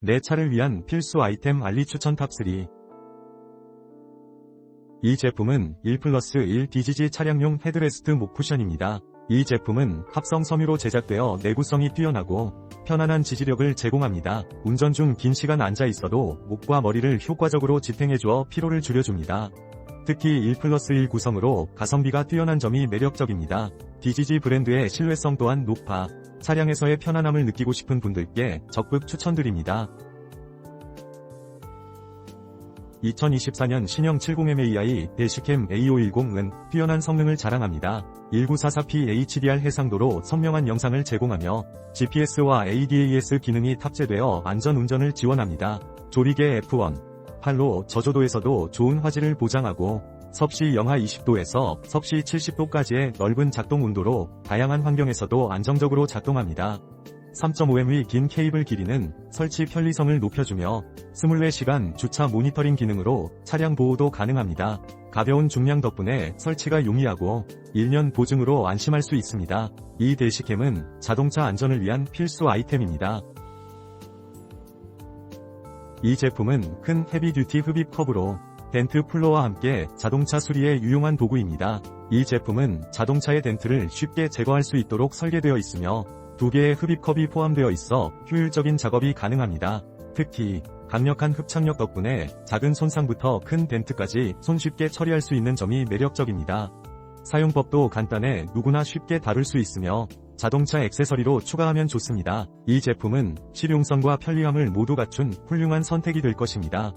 내 차를 위한 필수 아이템 알리 추천 탑3 이 제품은 1 플러스 1 DGG 차량용 헤드레스트 목 쿠션입니다. 이 제품은 합성 섬유로 제작되어 내구성이 뛰어나고 편안한 지지력을 제공합니다. 운전 중 긴 시간 앉아 있어도 목과 머리를 효과적으로 지탱해주어 피로를 줄여줍니다. 특히 1 플러스 1 구성으로 가성비가 뛰어난 점이 매력적입니다. DGG 브랜드의 신뢰성 또한 높아 차량에서의 편안함을 느끼고 싶은 분들께 적극 추천드립니다. 2024년 신형 70MAI 대시캠 A510은 뛰어난 성능을 자랑합니다. 1944P HDR 해상도로 선명한 영상을 제공하며 GPS와 ADAS 기능이 탑재되어 안전 운전을 지원합니다. 조리개 F1 팔로 저조도에서도 좋은 화질을 보장하고 섭씨 영하 20도에서 섭씨 70도까지의 넓은 작동 온도로 다양한 환경에서도 안정적으로 작동합니다. 3.5m의 긴 케이블 길이는 설치 편리성을 높여주며 24시간 주차 모니터링 기능으로 차량 보호도 가능합니다. 가벼운 중량 덕분에 설치가 용이하고 1년 보증으로 안심할 수 있습니다. 이 대시캠은 자동차 안전을 위한 필수 아이템입니다. 이 제품은 큰 헤비듀티 흡입 컵으로 덴트 플로와 함께 자동차 수리에 유용한 도구입니다. 이 제품은 자동차의 덴트를 쉽게 제거할 수 있도록 설계되어 있으며 두 개의 흡입컵이 포함되어 있어 효율적인 작업이 가능합니다. 특히 강력한 흡착력 덕분에 작은 손상부터 큰 덴트까지 손쉽게 처리할 수 있는 점이 매력적입니다. 사용법도 간단해 누구나 쉽게 다룰 수 있으며 자동차 액세서리로 추가하면 좋습니다. 이 제품은 실용성과 편리함을 모두 갖춘 훌륭한 선택이 될 것입니다.